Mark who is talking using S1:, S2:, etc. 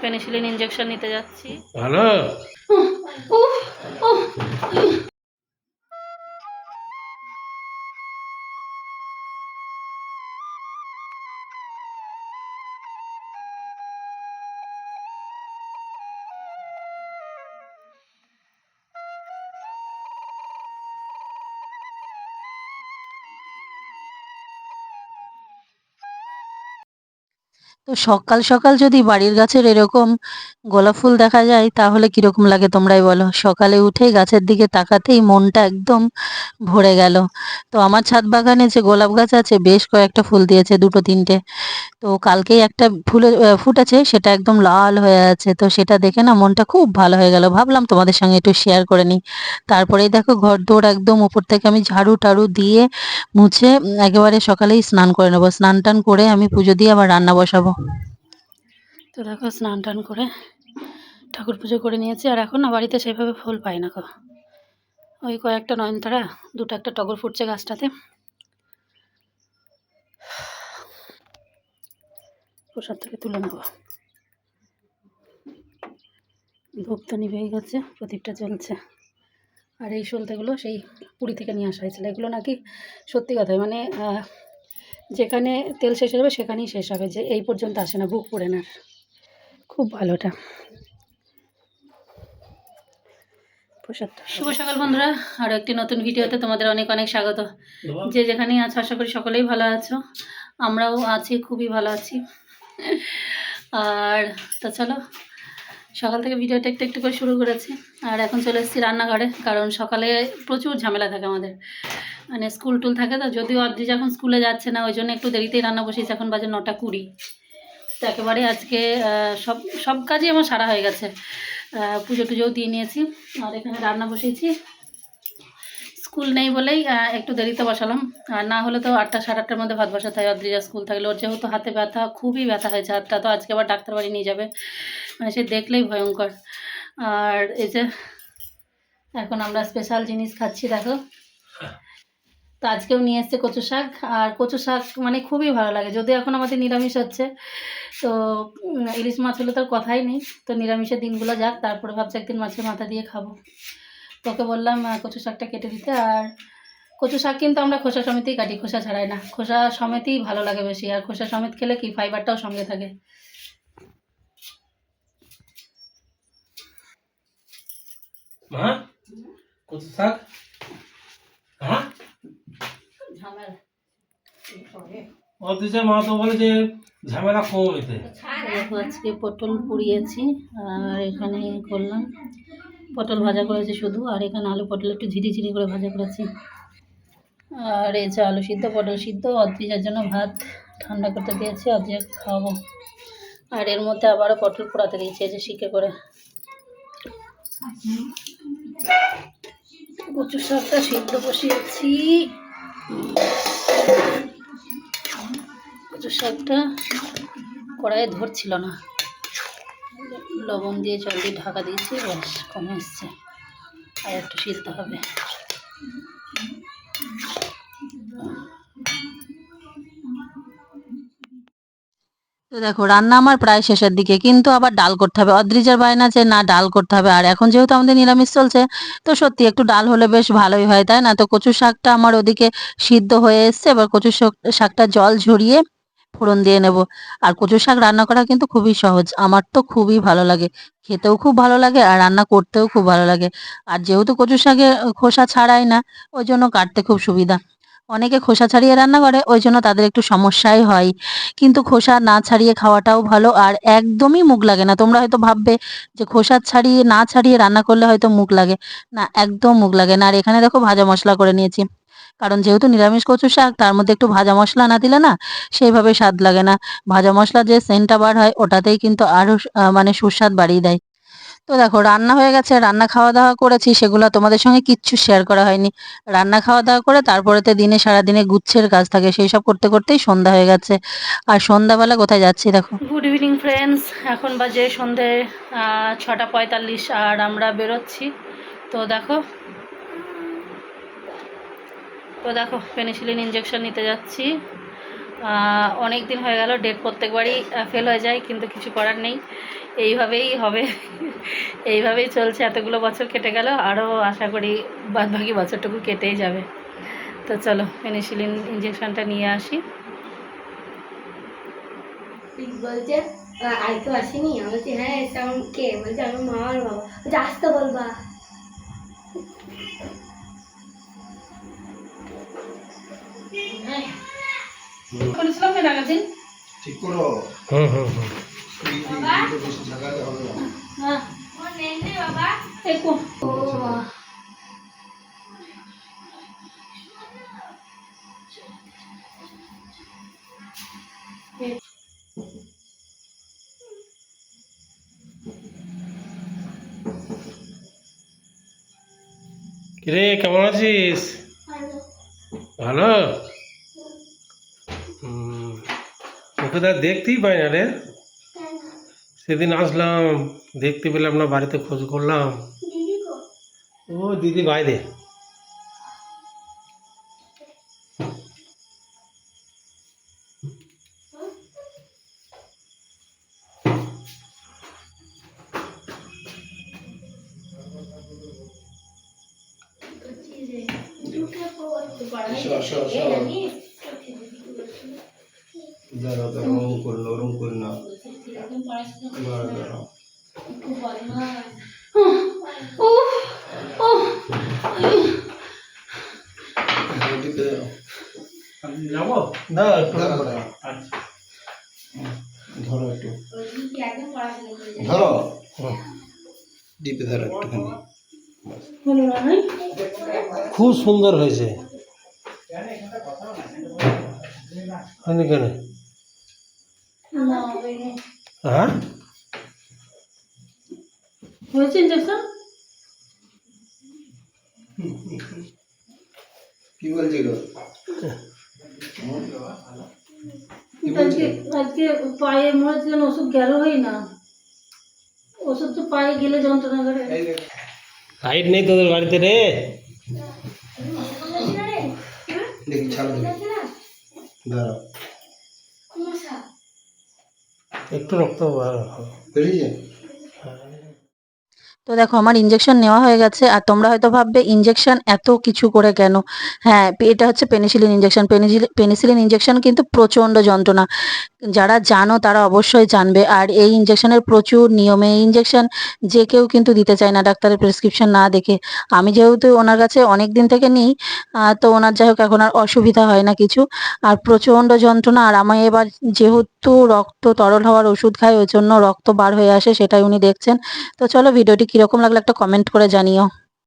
S1: Penicillin injection নিতে যাচ্ছি।
S2: ভালো?
S3: তো সকাল সকাল যদি বাড়ির গাছের এরকম গোলাপ ফুল দেখা যায় তাহলে কীরকম লাগে তোমরাই বলো? সকালে উঠেই গাছের দিকে তাকাতেই মনটা একদম ভরে গেল। তো আমার ছাদ বাগানে যে গোলাপ গাছ আছে বেশ কয়েকটা ফুল দিয়েছে দুটো তিনটে। তো কালকেই একটা আহ, ফুটেছে সেটা একদম লাল হয়ে আছে। তো সেটা দেখে না মনটা খুব ভালো হয়ে গেল। ভাবলাম তোমাদের সঙ্গে একটু শেয়ার করে নিই। তারপরেই দেখো ঘর দৌড় একদম উপর থেকে আমি ঝাড়ু টাড়ু দিয়ে মুছে একেবারে সকালেই স্নান করে নেব। স্নান টান করে আমি পুজো দিয়ে আবার রান্না বসাবো।
S1: তো দেখো স্নান টান করে ঠাকুর পুজো করে নিয়েছি, আর এখন না বাড়িতে সেভাবে ফুল পাই না গো। ওই কয়েকটা নয়নতারা, দুটো একটা টগর ফুটছে গাছটাতে। প্রসাদ থেকে তুলে নেব। ধূপ তো নিভেই গেছে, প্রদীপটা জ্বলছে। আর এই সলতেগুলো সেই পুরী থেকে নিয়ে আসা হয়েছিল। এগুলো নাকি সত্যি কথা মানে যেখানে তেল শেষ হবে, সেখানেই শেষ হবে, যে এই পর্যন্ত আসে না, বুক পড়ে না। খুব ভালোটা শুভ সকাল বন্ধুরা আরও একটি নতুন ভিডিওতে তোমাদের অনেক অনেক স্বাগত। যে যেখানেই আছো, আশা করি সকলেই ভালো আছো। আমরাও আছি, খুবই ভালো আছি। আর তো চলো, সকাল থেকে ভিডিওটা একটু একটু করে শুরু করেছি। আর এখন চলে এসেছি রান্নাঘরে, কারণ সকালে প্রচুর ঝামেলা থাকে আমাদের। মানে স্কুল টুল থাকে তো, যদিও অদ্রি যখন স্কুলে যাচ্ছে না, ওই জন্য একটু দেরিতেই রান্না বসেছি এখন বাজে নটা কুড়ি। তো একেবারে আজকে সব সব কাজই আমার সারা হয়ে গেছে। পুজো টুজোও দিয়ে নিয়েছি, আর এখানে রান্না বসিয়েছি। স্কুল নেই বলেই একটু দেরিতে বসালাম। আর না হলে তো আটটা, সাড়ে আটটার মধ্যে ভাত বসাতে হয় অদ্রিজা স্কুল থাকলে। ওর যেহেতু হাতে ব্যথা, খুবই ব্যথা হয়েছে, হাতটা তো আজকে আবার ডাক্তার বাড়ি নিয়ে যাবে। মানে সে দেখলেই ভয়ঙ্কর। আর এই যে, এখন আমরা স্পেশাল জিনিস খাচ্ছি, দেখো। তো আজকেও নিয়ে এসছে কচু শাক। আর কচু শাক মানে খুবই ভালো লাগে। যদিও এখন আমাদের নিরামিষ হচ্ছে, তো ইলিশ মাছ হলে তো আর কথাই নেই। তো নিরামিষের দিনগুলো যাক, তারপরে ভাবছি একদিন মাছের মাথা দিয়ে খাব। তোকে বললাম কচু শাকটা কেটে দিতে। আর কচু শাক কিন্তু আমরা খোসা সমেতেই কাটি, খোসা ছাড়াই না। খোসা সমেতেই ভালো লাগে বেশি। আর খোসা সমেত খেলে কি ফাইবারটাও সঙ্গে থাকে।
S2: মা কত শাক হ্যাঁ
S1: ঝামেলা
S2: মা তো ঝামেলা কম এতে।
S1: আজকে পটল পুড়িয়েছি, আর এখানে করলাম। পটল ভাজা করেছি শুধু, আর এখানে আলু পটল একটু ঝিরি ঝিরি করে ভাজা করেছি। আর এই যে আলু সিদ্ধ, পটল সিদ্ধ অদ্রিজার জন্য ভাত ঠান্ডা করতে দিয়েছি অদ্রিজা খাওয়াবো। আর এর মধ্যে আবারও পটল পোড়াতে দিয়েছি যে শিকে করে। কচু শাকটা সিদ্ধ বসিয়েছি। কচু শাকটা কড়াইয়ে ধরছিল না। লবণ দিয়ে জল দিয়ে ঢাকা দিয়েছি, ব্যাস, কমে এসছে। আর একটু সিদ্ধ হবে।
S3: তো দেখো, রান্না আমার প্রায় শেষের দিকে, কিন্তু আবার ডাল করতে হবে। অদ্রিজার বায়না যে না, ডাল করতে হবে। আর এখন যেহেতু আমাদের নিরামিষ চলছে, তো সত্যি একটু ডাল হলে বেশ ভালোই হয়, তাই না? তো কচু শাকটা আমার ওদিকে সিদ্ধ হয়ে এসছে। এবার কচু শাক- শাকটা জল ঝরিয়ে ফোড়ন দিয়ে নেব। আর কচু শাক রান্না করা কিন্তু খুবই সহজ। আমার তো খুবই ভালো লাগে। খেতেও খুব ভালো লাগে আর রান্না করতেও খুব ভালো লাগে। আর যেহেতু কচু শাকে খোসা ছাড়াই না, ওই জন্য কাটতে খুব সুবিধা। অনেকে খোসা ছাড়িয়ে রান্না করে, ওই জন্য তাদের একটু সমস্যাই হয়। কিন্তু খোসা না ছাড়িয়ে খাওয়াটাও ভালো আর একদমই মুখ লাগে না। তোমরা হয়তো ভাববে যে খোসা ছাড়িয়ে, না ছাড়িয়ে রান্না করলে হয়তো মুখ লাগে। না, একদম মুখ লাগে না। আর এখানে দেখো ভাজা মশলা করে নিয়েছি। কারণ যেহেতু নিরামিষ কচু শাক, তার মধ্যে একটু ভাজা মশলা না দিলে না সেইভাবে স্বাদ লাগে না। ভাজা মশলা যে সেন্টটা বার হয়, ওটাতেই কিন্তু আরও মানে সুস্বাদ বাড়িয়ে দেয়। তো দেখো, রান্না হয়ে গেছে, রান্না খাওয়া দাওয়া করেছি, সেগুলো তোমাদের সঙ্গে কিচ্ছু শেয়ার করা হয়নি। রান্না খাওয়া দাওয়া করে তারপরেতে দিনে সারাদিনে গুচ্ছের কাজ থাকে, সেই সব করতে করতেই সন্ধ্যা হয়ে গেছে। আর সন্ধ্যাবেলা কোথায় যাচ্ছি দেখো?
S1: গুড ইভিনিং ফ্রেন্ডস এখন বাজে সন্ধে ছটা পঁয়তাল্লিশ, আর আমরা বেরোচ্ছি। তো দেখো তো দেখো পেনিসিলিন ইঞ্জেকশন নিতে যাচ্ছি। অনেক দিন হয়ে গেল ডেট প্রত্যেকবারই ফেল হয়ে যায়, কিন্তু কিছু করার নেই। এইভাবেই হবে। এইভাবেই চলছে, এতগুলো বছর কেটে গেল আরও আশা করি বাদ বাকি বছরটুকু কেটেই যাবে। তো চলো পেনিসিলিন ইঞ্জেকশনটা নিয়ে আসি।
S4: বলছে "আ- আর কেউ আসেনি? আমি বলছি হ্যাঁ এসে কে বলছে, আমার মা বাবা। বলছে, আসতে বলবা।
S1: করেছিলাম ম্যাগাজিন
S5: ঠিক করো।
S2: হুম হুম হুম।
S5: এই দিনটা বেশি ঝাঁকাতে হবে না।
S1: হ্যাঁ।
S4: বাবা।
S1: একটু ও।
S2: কিরে কেমন আছিস? ভালো হুম তো দেখতেই পাই না রে। সেদিন আসলাম দেখতে পেলাম না বাড়িতে খোঁজ করলাম। ও দিদি বাইরে।
S5: আসো আসো। আসো দাঁড়াও দাঁড়াও ওরম করে না ওরম করে না বডিতে
S2: যাব?
S5: না একটু
S2: আচ্ছা।
S5: ধরো একটু। ধরো। ডিপে ধরো একটুখানি।
S2: খুব সুন্দর হয়েছে। হয়নি কেন?
S1: না
S2: হ্যাঁ?
S1: হয়েছে ইঞ্জেকশন
S5: কি বলছি গো
S1: আজকে আজকে পায়ে মনে হচ্ছে যেন ওষুধ গেল হয় না। ওষুধ তো পায়ে গেলে যন্ত্রণা করে।
S2: লাইট নেই তোদের বাড়িতে রে।
S5: দেখি ছাড়ো। দাঁড়াও।
S2: একটু রক্ত বার-
S3: তো দেখো আমার ইঞ্জেকশন নেওয়া হয়ে গেছে আর তোমরা হয়তো ভাববে ইঞ্জেকশন এত কিছু করে কেন? হ্যাঁ এটা হচ্ছে পেনিসিলিন ইঞ্জেকশন পেনিসিলিন ইঞ্জেকশন কিন্তু প্রচণ্ড যন্ত্রণা। যারা জানো তারা অবশ্যই জানবে। আর এই ইঞ্জেকশনের প্রচুর নিয়মে এই ইঞ্জেকশন যে কেউ কিন্তু দিতে চায় না ডাক্তারের প্রেসক্রিপশন না দেখে। আমি যেহেতু ওনার কাছে অনেক দিন থেকে নিই তো ওনার যাই হোক এখন আর অসুবিধা হয় না কিছু। আর প্রচণ্ড যন্ত্রণা আর আমি এবার যেহেতু রক্ত তরল হওয়ার ওষুধ খায়, ওই জন্য রক্ত বার হয়ে আসে, সেটাই উনি দেখছেন। তো চলো, ভিডিওটি কীরকম লাগল একটা কমেন্ট করে জানিও।